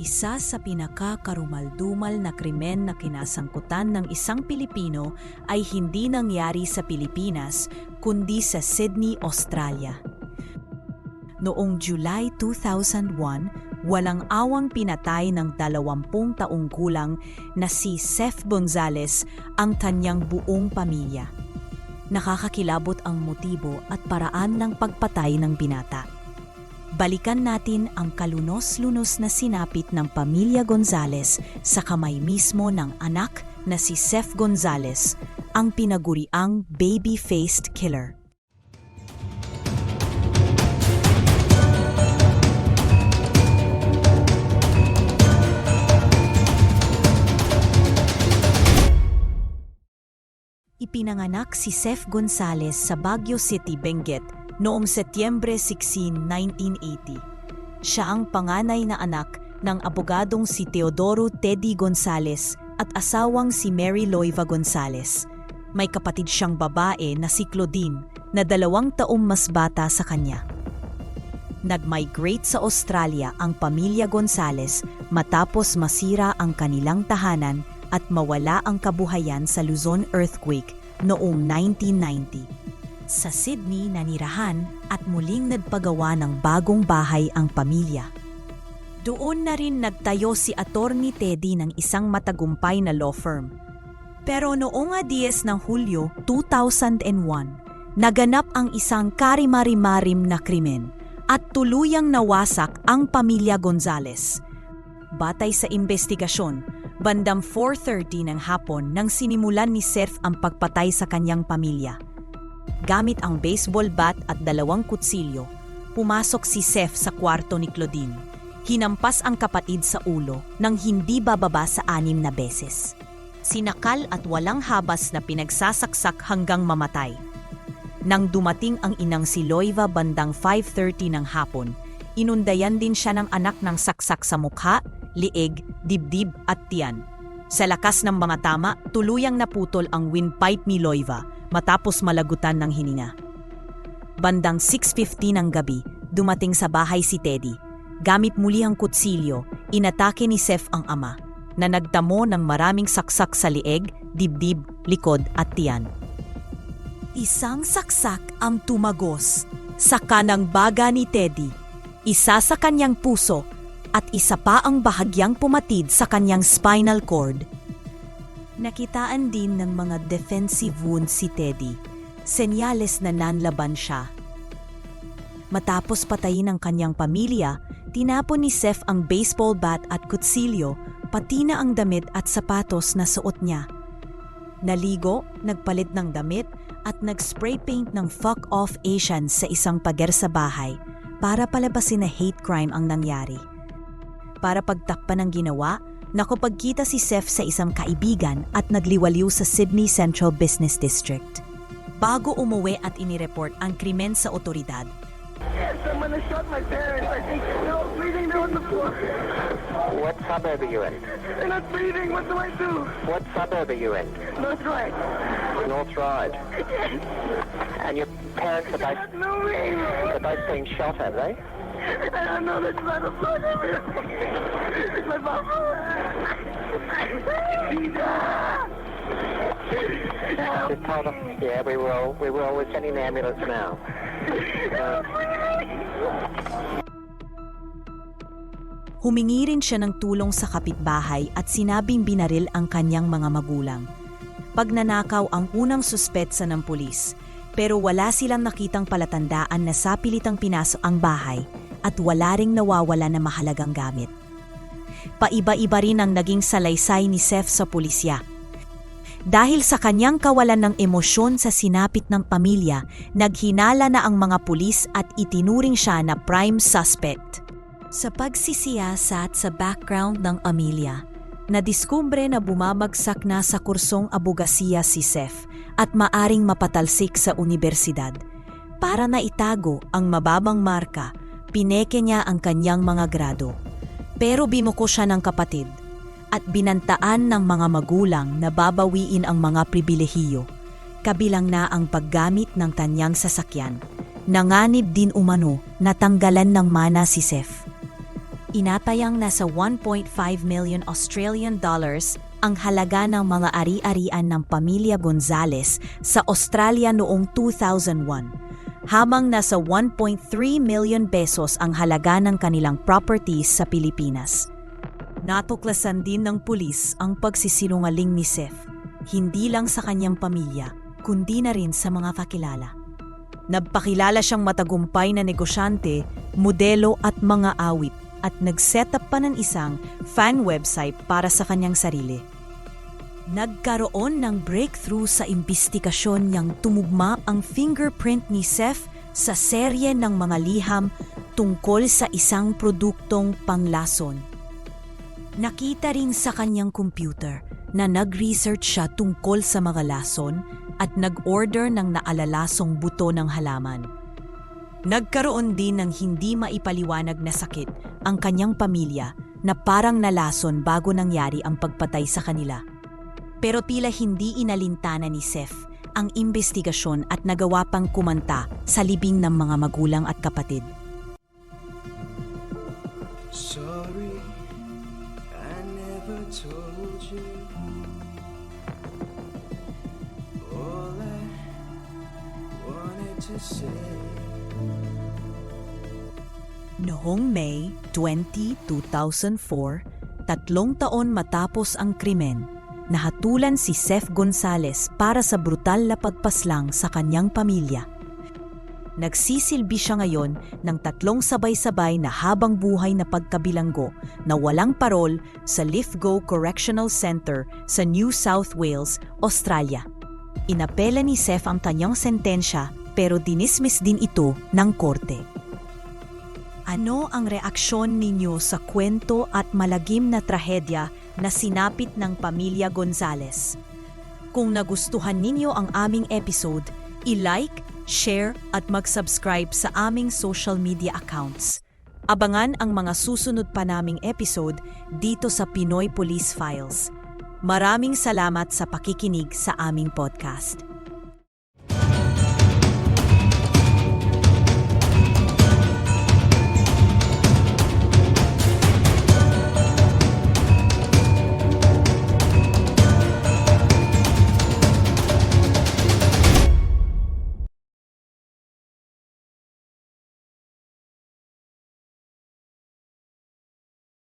isa sa pinakakarumaldumal na krimen na kinasangkutan ng isang Pilipino ay hindi nangyari sa Pilipinas kundi sa Sydney, Australia. Noong July 2001, walang awang pinatay ng 20 taong gulang na si Seth Gonzales ang kanyang buong pamilya. Nakakakilabot ang motibo at paraan ng pagpatay ng binata balikan natin ang kalunos-lunos na sinapit ng pamilya Gonzales sa kamay mismo ng anak na si Seth Gonzales, ang pinaguriang baby-faced killer. Ipinanganak si Seth Gonzales sa Baguio City, Benguet noong Setyembre 16, 1980. Siya ang panganay na anak ng abogadong si Teodoro Teddy Gonzales at asawang si Mary Loiva Gonzales. May kapatid siyang babae na si Claudine na dalawang taong mas bata sa kanya. Nag-migrate sa Australia ang pamilya Gonzales matapos masira ang kanilang tahanan at mawala ang kabuhayan sa Luzon earthquake noong 1990. Sa Sydney nanirahan at muling nagpagawa ng bagong bahay ang pamilya. Doon na rin nagtayo si Attorney Teddy ng isang matagumpay na law firm. Pero noong 10 ng Hulyo 2001, naganap ang isang karimari-marim na krimen at tuluyang nawasak ang pamilya Gonzales. Batay sa investigasyon, bandang 4.30 ng hapon nang sinimulan ni Seth ang pagpatay sa kanyang pamilya. Gamit ang baseball bat at dalawang kutsilyo, pumasok si Seth sa kwarto ni Claudine. Hinampas ang kapatid sa ulo nang hindi bababa sa anim na beses. Sinakal at walang habas na pinagsasaksak hanggang mamatay. Nang dumating ang inang si Loiva bandang 5.30 ng hapon, inundayan din siya ng anak ng saksak sa mukha, liig, dibdib at tiyan. Sa lakas ng mga tama, tuluyang naputol ang windpipe ni Loiva matapos malagutan ng hininga. Bandang 6.50 ng gabi, dumating sa bahay si Teddy. Gamit muli ang kutsilyo, inatake ni Seth ang ama, na nagtamo ng maraming saksak sa lieg, dibdib, likod at tiyan. Isang saksak ang tumagos sa kanang baga ni Teddy, isa sa kanyang puso at isa pa ang bahagyang pumatid sa kanyang spinal cord. Nakitaan din ng mga defensive wounds si Teddy, senyales na nanlaban siya. Matapos patayin ang kanyang pamilya, tinapon ni Seth ang baseball bat at kutsilyo, pati na ang damit at sapatos na suot niya. Naligo, nagpalit ng damit at nag-spray paint ng fuck off Asians sa isang pager sa bahay para palabasin na hate crime ang nangyari. Para pagtakpan ng ginawa, nakapagkita si Seth sa isang kaibigan at nagliwaliw sa Sydney Central Business District. Bago umuwi at inireport ang krimen sa otoridad, Someone has shot my parents. I think no breathing. They're on the floor. What suburb are you in? They're not breathing. What do I do? What suburb are you in? North right. North Ryde. And your parents are both, Not moving. are both being shot, have they? I don't know. On the floor everywhere. My mom. Just hold on. Yeah, we will. We will. We're sending the ambulance now. Humingi rin siya ng tulong sa kapitbahay at sinabing binaril ang kanyang mga magulang. Pagnanakaw ang unang suspetsa ng pulis, pero wala silang nakitang palatandaan na sapilitang pinaso ang bahay at wala ring nawawala na mahalagang gamit. Paiba-iba rin ang naging salaysay ni Seth sa pulisya. Dahil sa kanyang kawalan ng emosyon sa sinapit ng pamilya, naghinala na ang mga pulis at itinuring siya na prime suspect. Sa pagsisiyasat sa background ng Amelia, nadiskumbre na bumabagsak na sa kursong abogasiya si Seth at maaring mapatalsik sa universidad. Para na itago ang mababang marka, pineke niya ang kanyang mga grado. Pero bimuko siya ng kapatid at binantaan ng mga magulang na babawiin ang mga pribilehiyo, kabilang na ang paggamit ng kanyang sasakyan. Nanganib din umano na tanggalan ng mana si Seth. Inatayang nasa 1.5 million Australian dollars ang halaga ng mga ari-arian ng pamilya Gonzales sa Australia noong 2001, habang nasa 1.3 million pesos ang halaga ng kanilang properties sa Pilipinas. Natuklasan din ng pulis ang pagsisinungaling ni Seth, hindi lang sa kanyang pamilya, kundi na rin sa mga kakilala. Nagpakilala siyang matagumpay na negosyante, modelo at mga awit at nag-set up pa ng isang fan website para sa kanyang sarili. Nagkaroon ng breakthrough sa imbestigasyon niyang tumugma ang fingerprint ni Seth sa serye ng mga liham tungkol sa isang produktong panglason. Nakita rin sa kanyang computer na nag-research siya tungkol sa mga lason at nag-order ng naalalasong buto ng halaman. Nagkaroon din ng hindi maipaliwanag na sakit ang kanyang pamilya na parang nalason bago nangyari ang pagpatay sa kanila. Pero tila hindi inalintana ni Seth ang investigasyon at nagawa pang kumanta sa libing ng mga magulang at kapatid. Sorry, Noong May 20, 2004, tatlong taon matapos ang krimen, nahatulan si Seth Gonzales para sa brutal na pagpaslang sa kanyang pamilya. Nagsisilbi siya ngayon ng tatlong sabay-sabay na habang buhay na pagkabilanggo na walang parol sa Lithgow Correctional Center sa New South Wales, Australia. Inapela ni Seth ang kanyang sentensya pero dinismiss din ito ng korte. Ano ang reaksyon ninyo sa kwento at malagim na trahedya na sinapit ng pamilya Gonzales? Kung nagustuhan ninyo ang aming episode, i-like, share at mag-subscribe sa aming social media accounts. Abangan ang mga susunod pa naming episode dito sa Pinoy Police Files. Maraming salamat sa pakikinig sa aming podcast.